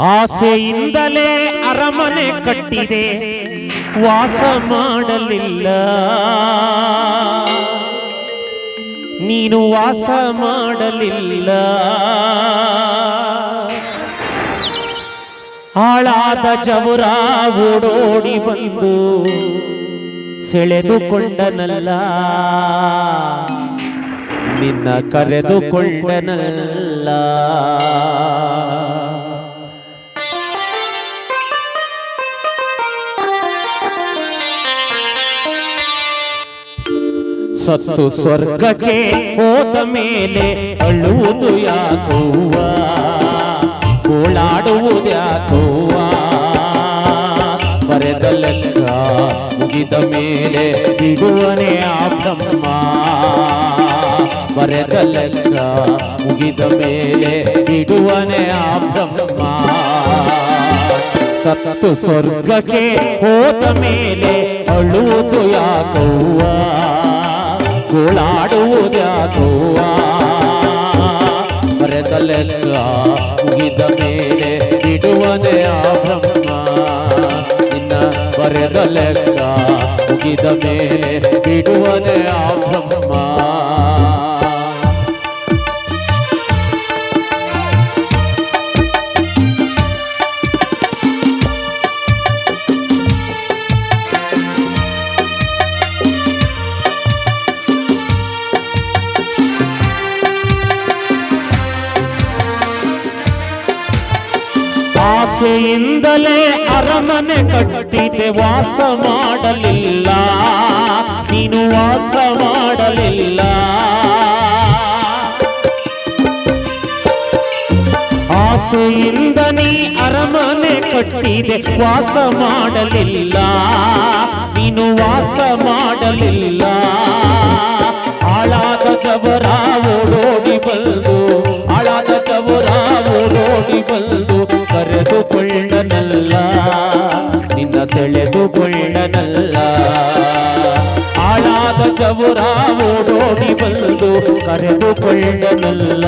ಆಸೆಯಿಂದಲೇ ಅರಮನೆ ಕಟ್ಟಿದೆ. ವಾಸ ಮಾಡಲಿಲ್ಲ. ನೀನು ವಾಸ ಮಾಡಲಿಲ್ಲ. ಹಾಳಾದ ಜವುರ ಓಡೋಡಿ ಬಂದು ಸೆಳೆದುಕೊಂಡನಲ್ಲ. ನಿನ್ನ ಕರೆದುಕೊಂಡನಲ್ಲ. ಸತ್ತು ಸ್ವರ್ಗಕ್ಕೆ ಹೋದ ಮೇಲೆ ಅಳುವುದು ಯಾಕುವ ಕೋಳಾಡುವುದು ಯಾಕುವ ಬರೆದ ಲೆಕ್ಕ ಮುಗಿದ ಮೇಲೆ ಬಿಡುವನೆ ಆ ಬ್ರಹ್ಮ. ಬರೆದ ಲೆಕ್ಕ ಮುಗಿದ ಮೇಲೆ ಬಿಡುವನೆ ಆ ಬ್ರಹ್ಮ ಸತ್ತು ಸ್ವರ್ಗಕ್ಕೆ ಹೋದ ಮೇಲೆ ಅಳುವುದು ಯಾಕವ್ವ ಗೋಳಾಡುವುದ್ಯಾಕವ್ವ ಬರೆದ ಲೆಕ್ಕ ಮುಗಿದ ಮೇಲೆ ಬಿಡುವನೆ ಆ ಬ್ರಹ್ಮ ನಿನ್ನ ಬರೆದ ಲೆಕ್ಕ ಮುಗಿದ ಮೇಲೆ ಬಿಡುವನೆ ಆ ಬ್ರಹ್ಮ ಆಸೆಯಿಂದಲೇ ಅರಮನೆ ಕಟ್ಟಿದೆ, ವಾಸ ಮಾಡಲಿಲ್ಲ. ನೀನು ವಾಸ ಮಾಡಲಿಲ್ಲ. ಆಸೆಯಿಂದ ನೀ ಅರಮನೆ ಕಟ್ಟಿದೆ, ವಾಸ ಮಾಡಲಿಲ್ಲ. ನೀನು ವಾಸ ಮಾಡಲಿಲ್ಲ. ಓಡೋಡಿ ಬಂದು ಕರೆದುಕೊಳ್ಳನಲ್ಲ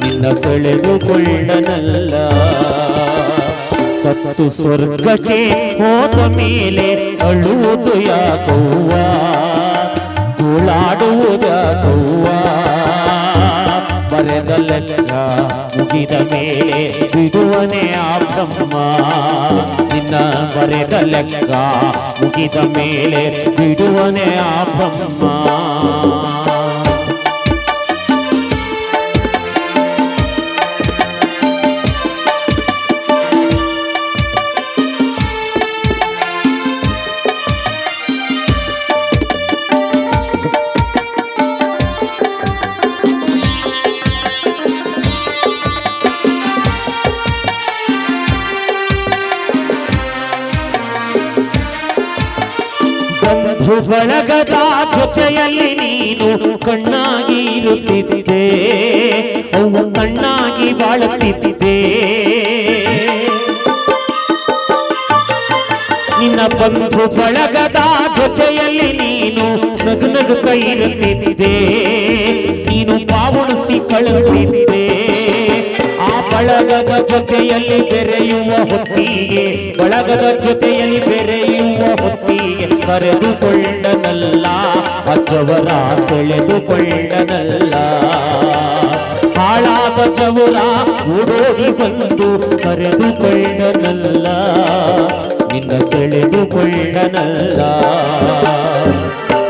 ನಿನ್ನ ಸೆಳೆದುಕೊಳ್ಳನಲ್ಲ ಸತ್ತು ಸ್ವರ್ಗಕ್ಕೆ ಹೋದ ಮೇಲೆ ಅಳುವುದು ಯಾಕವ್ವ? ಗೋಳಾಡುವುದಾಕವ್ವ ಬರೆದ ಲೆಕ್ಕ ಮುಗಿದ ಮೇಲೆ ಬಿಡುವನೆ ಆ ಬ್ರಹ್ಮ ನಿನ್ನ ಬರೆದ ಲೆಕ್ಕ ಮುಗಿದ ಮೇಲೆ ಬಿಡುವನೆ ಆ ಬಂಧು ಬಳಗದ ಜೊತೆಯಲ್ಲಿ ನೀನು ಕಣ್ಣಾಗಿ ಇರುತ್ತಿದ್ದೆ ಅವು ಕಣ್ಣಾಗಿ ಬಾಳುತ್ತಿದ್ದೆ. ನಿನ್ನ ಬಂಧು ಬಳಗದ ಜೊತೆಯಲ್ಲಿ ನೀನು ನಗು ನಗುತ್ತ ಇರುತ್ತಿದ್ದೆ. ನೀನು ಪಾವಣಿಸಿ ಕಳುತ್ತಿದ್ದೆ ಬಳಗದ ಜೊತೆಯಲ್ಲಿ ಬೆರೆಯುವ ಹೊತ್ತಿಗೆ, ಬಳಗದ ಜೊತೆಯಲ್ಲಿ ಬೆರೆಯುವ ಹೊತ್ತಿಗೆ ಕರೆದುಕೊಳ್ಳನಲ್ಲ ಅಜವರ ಸೆಳೆದುಕೊಳ್ಳನಲ್ಲ. ಹಾಳಾದ ಜವರ ಓಡೋಡಿ ಬಂದು ಕರೆದುಕೊಳ್ಳನಲ್ಲ, ನಿನ್ನ ಸೆಳೆದುಕೊಳ್ಳನಲ್ಲ.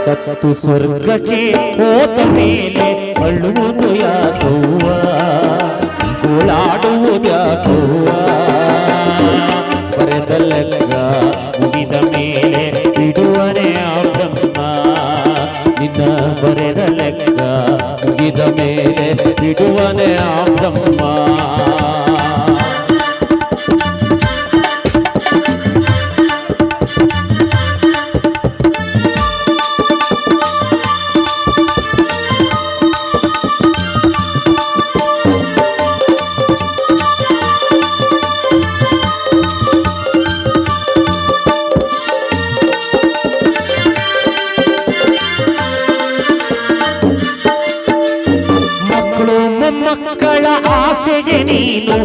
ಸತ್ತು ಸ್ವರ್ಗಕ್ಕೆ ಹೋದ ಮೇಲೆ ಅಳುವುದು ಯಾಕವ್ವ? ಗೋಳಾಡುವುದು ಯಾಕವ್ವ ಆಸೆಗೆ ನೀನು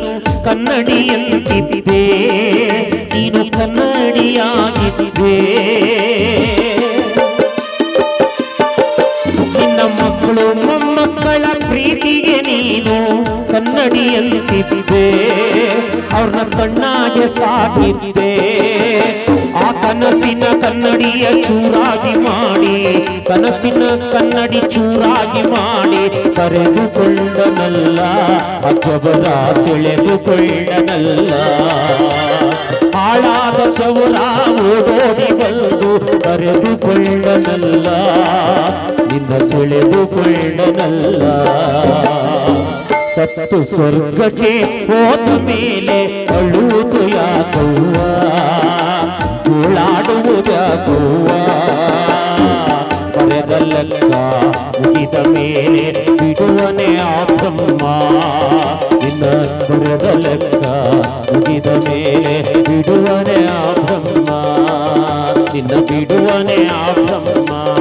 ಕನ್ನಡಿಯಂತಿದ್ದೆ ನೀನು ಕನ್ನಡಿಯಾಗಿದ್ದೆ ನಿನ್ನ ಮಕ್ಕಳು ಮೊಮ್ಮಕ್ಕಳ ಪ್ರೀತಿಗೆ ನೀನು ಕನ್ನಡಿಯಂತಿದ್ದೆ ಅವ್ರನ್ನ ಕಣ್ಣಾಗೆ ಸಾಕಿದ್ದೆ ಆ ಕನಸಿನ ಕನ್ನಡಿಯ ಚೂರಾಗಿ ಮಾಡಿ, ಕನಸಿನ ಕನ್ನಡಿ ಚೂರಾಗಿ ಮಾಡಿ ಕರೆದುಕೊಂಡನಲ್ಲ ಅಜಬರ ಸೆಳೆದುಕೊಂಡನಲ್ಲ ಹಾಳಾದ ಚೌರ ಓಡೋಡಿ ಬಂದು ಕರೆದುಕೊಂಡನಲ್ಲ ನಿನ್ನ ಸೆಳೆದುಕೊಂಡನಲ್ಲ ಸತ್ತು ಸ್ವರ್ಗಕ್ಕೆ ಹೋದ ಮೇಲೆ ಅಳುವುದು ಯಾಕವ್ವ? ಗೋಳಾಡುವುದು ಯಾಕವ್ವ ಬರೆದಲ್ಲ ಮುಗಿದ ಮೇಲೆ ಬಿಡುವನೆ ಆ ಬ್ರಹ್ಮ ನಿನ್ನ ಬರೆದ ಲೆಕ್ಕ ಮುಗಿದ ಮೇಲೆ ಬಿಡುವನೆ ಆ ಬ್ರಹ್ಮ ನಿನ್ನ ಬಿಡುವನೆ ಆ ಬ್ರಹ್ಮ ನಿನ್ನ ಬಿಡುವ